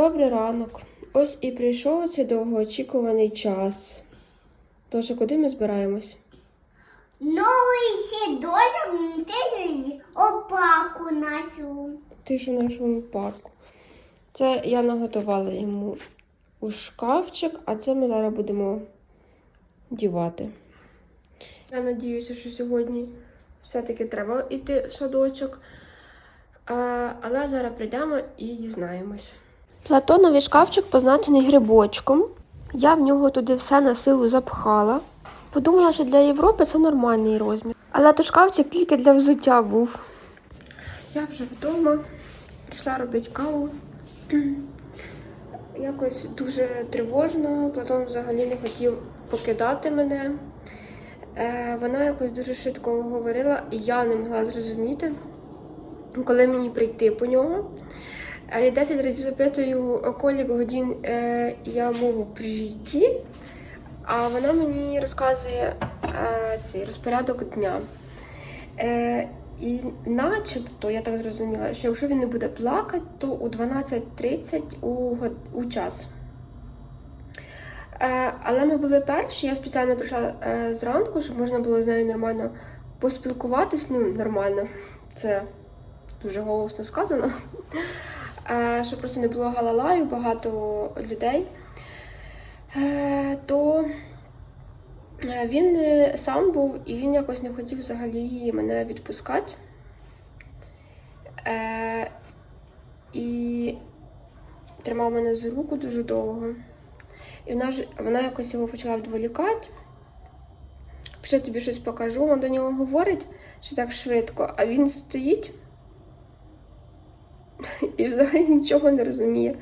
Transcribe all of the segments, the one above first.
Добрий ранок. Ось і прийшов цей довгоочікуваний час. Тож, куди ми збираємось? Новий сідочок тисяч опаку нашу. Ти ж у нашому парку. Це я наготувала йому у шкафчик, а це ми зараз будемо дівати. Я надіюся, що сьогодні все-таки треба йти в садочок. Але зараз прийдемо і дізнаємось. Платоновий шкафчик позначений грибочком. Я в нього туди все на силу запхала. Подумала, що для Європи це нормальний розмір. Але то шкафчик тільки для взуття був. Я вже вдома, прийшла робити каву. Якось дуже тривожно. Платон взагалі не хотів покидати мене. Е, вона якось дуже швидко говорила, і я не могла зрозуміти, коли мені прийти по нього. Я 10 разів запитую, коли годин е, я можу прийти, а вона мені розказує е, цей розпорядок дня. Е, і начебто, я так зрозуміла, що якщо він не буде плакати, то у 12.30 у, у час. Але ми були перші, я спеціально прийшла зранку, щоб можна було з нею нормально поспілкуватись. Ну, нормально, це дуже голосно сказано. Е, щоб просто не було галалаю, багато людей. Е, то Е, Він сам був і він якось не хотів взагалі мене відпускати. І тримав мене за руку дуже довго. І вона, ж, вона якось його почала відволікати. Пішли тобі щось покажу, вона до нього говорить, що так швидко, а він стоїть і взагалі нічого не розуміє.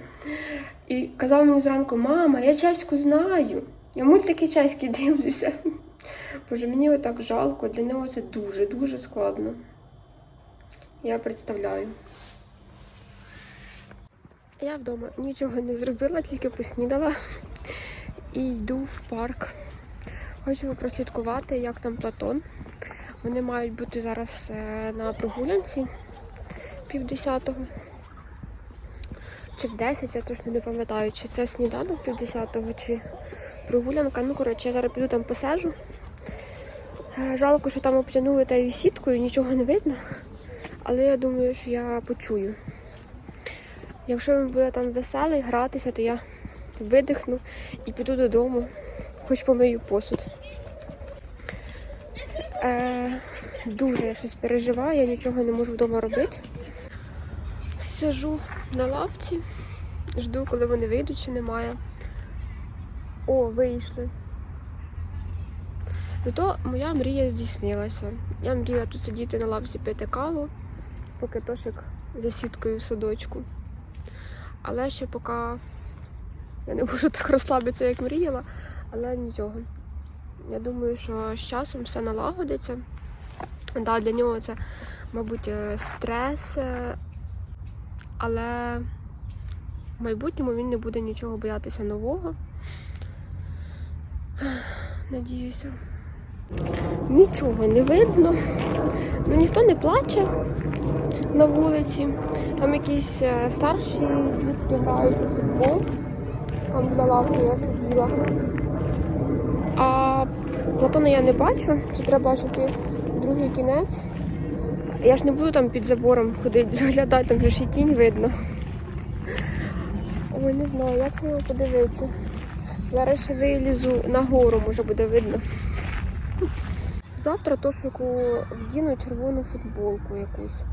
І казав мені зранку, мама, я чеську знаю. Я мультики чеські дивлюся. Боже, мені отак жалко, для нього це дуже-дуже складно. Я представляю. Я вдома нічого не зробила, тільки поснідала і йду в парк. Хочу прослідкувати, як там Платон. Вони мають бути зараз е, на прогулянці півдесятого. Чи в 10, я точно не пам'ятаю, чи це сніданок півдесятого, чи прогулянка. Ну, коротше, я зараз піду там посежу. Е, Жалко, що там обтянули тією сіткою, нічого не видно. Але я думаю, що я почую. Якщо він буде там веселий, гратися, то я видихну і піду додому, хоч помию посуд. Е, дуже я щось переживаю, я нічого не можу вдома робити. Сижу на лавці, жду, коли вони вийдуть, чи немає. О, вийшли. Зато моя мрія здійснилася. Я мріяла тут сидіти на лавці пити каву, поки Тошик за сіткою в садочку. Але ще поки я не можу так розслабитися, як мріяла, але нічого. Я думаю, що з часом все налагодиться. Да, для нього це, мабуть, е, стрес, е, але в майбутньому він не буде нічого боятися нового. Надіюся. Нічого не видно. Ну, ніхто не плаче на вулиці. Там якісь е, старші дітки грають у футбол. Там біля лавки я сиділа. А Платона я не бачу. Це треба в другий кінець. Я ж не буду там під забором ходити, заглядати, там же ж і тінь видно. Ой, не знаю, як на нього подивитися. Зараз ще вилізу на гору, може буде видно. Завтра Тошику вдіну червону футболку якусь.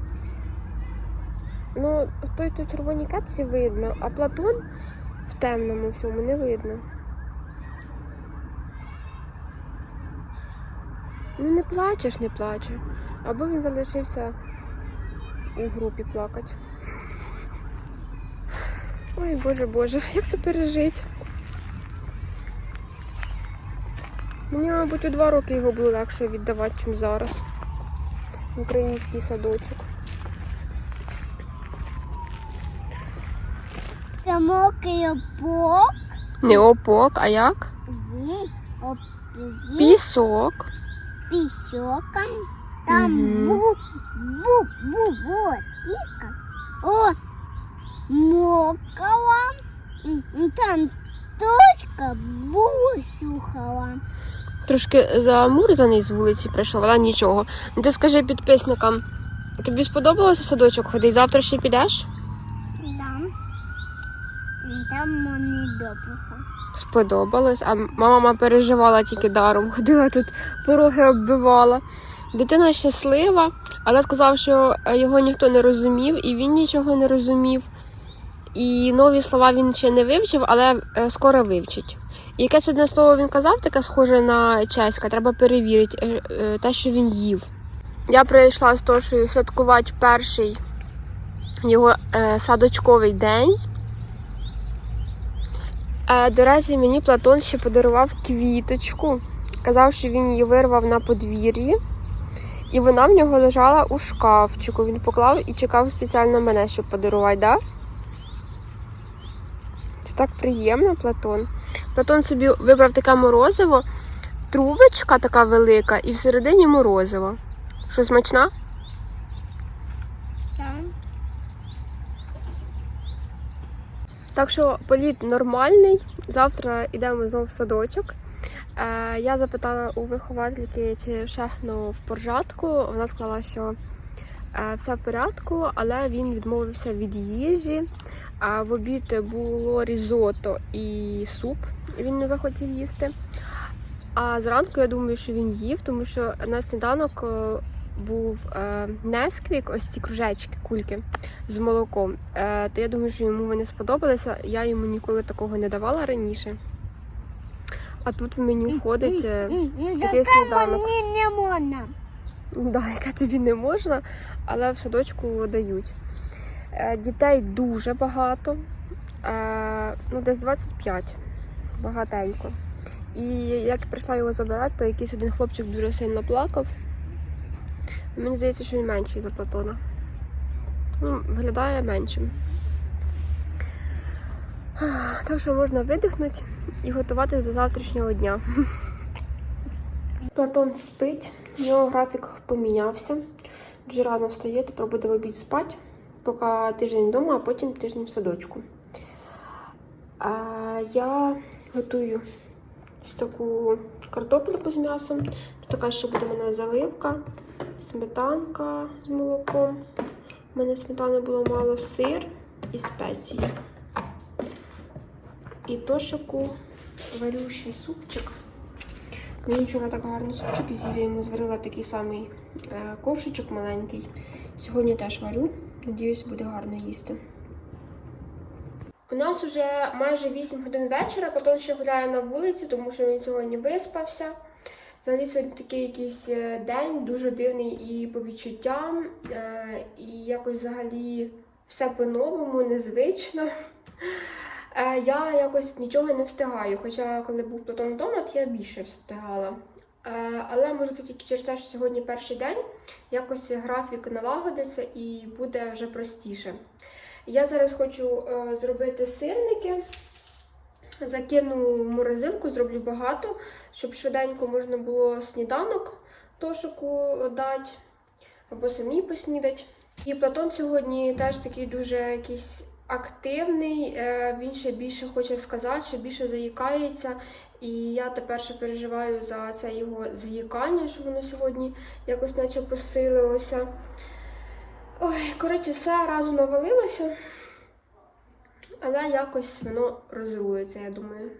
Ну, той то червоній кепці видно, а Платон в темному всьому не видно. Ну не плачеш, не плаче. Або він залишився у групі плакати. Ой, боже боже, як це пережить? Мені, мабуть, у два роки його було легше віддавати, ніж зараз. В український садочок. Це мокрий опок. Не опок, а як? Пісок. пісоком. Там Мгм. бу бу бу бу тіка. О мокала. М, м, Там точка бусюхала. Трошки замурзаний з вулиці прийшов, але нічого. Ну ти скажи підписникам, тобі сподобалося в садочок ходити? Завтра ще підеш? Там. Там мені допуха. Сподобалось. А мама переживала тільки даром. Ходила тут, пороги оббивала. Дитина щаслива, але сказав, що е, його ніхто не розумів, і він нічого не розумів. І нові слова він ще не вивчив, але е, скоро вивчить. І якесь одне слово він казав, таке схоже на чеське, треба перевірити е, те, що він їв. Я прийшла з Тошею святкувати перший його садочковий день. До речі, мені Платон ще подарував квіточку. Казав, що він її вирвав на подвір'ї, і вона в нього лежала у шкафчику. Він поклав і чекав спеціально мене, щоб подарувати, да? Це так приємно, Платон. Платон собі вибрав таке морозиво, трубочка така велика, і всередині морозиво. Що смачна? Там. Так що політ нормальний. Завтра йдемо знову в садочок. Е, я запитала у виховательки, чи шехно в поржатку. Вона сказала, що е, все в порядку, але він відмовився від їжі. А в обід було різото і суп. Він не захотів їсти. А зранку я думаю, що він їв, тому що на сніданок е, був несквік, ось ці кружечки, кульки з молоком. То я думаю, що йому вони сподобалися. Я йому ніколи такого не давала раніше. А тут в меню входить е, такий сніданок. Мені не можна. Да, яке тобі не можна, але в садочку дають. Е, Дітей дуже багато, е, ну десь 25, багатенько. І як прийшла його забирати, то якийсь один хлопчик дуже сильно плакав. Мені здається, що він менший за Платона. Ну, виглядає меншим. Так що можна видихнути і готувати до завтрашнього дня. Платон спить, у нього графік помінявся. Дуже рано встає, тепер буде в обід спати, поки тиждень вдома, а потім тиждень в садочку. А я готую ось таку картопельку з м'ясом. Тут така ще буде в мене заливка, сметанка з молоком. У мене сметани було мало сир і спеції. І тошику варю ще супчик. Він вчора так гарно супчик з'їв, я йому зварила такий самий е, ковшичок маленький. Сьогодні теж варю. Надіюсь, буде гарно їсти. У нас уже майже 8 годин вечора, потім ще гуляє на вулиці, тому що він сьогодні виспався. Взагалі сьогодні такий якийсь е, день, дуже дивний і по відчуттям, е, і якось взагалі все по-новому, незвично. Е, Я якось нічого не встигаю. Хоча, коли був Платон вдома, то я більше встигала. Е, Але може це тільки через те, що сьогодні перший день, якось графік налагодиться і буде вже простіше. Я зараз хочу е, зробити сирники. Закину морозилку, зроблю багато, щоб швиденько можна було сніданок тошику дати або самі поснідати. І Платон сьогодні теж такий дуже якийсь активний, е, він ще більше хоче сказати, ще більше заїкається. І я тепер ще переживаю за це його заїкання, що воно сьогодні якось наче посилилося. Ой, коротше, все разом навалилося, але якось воно розрулиться, я думаю.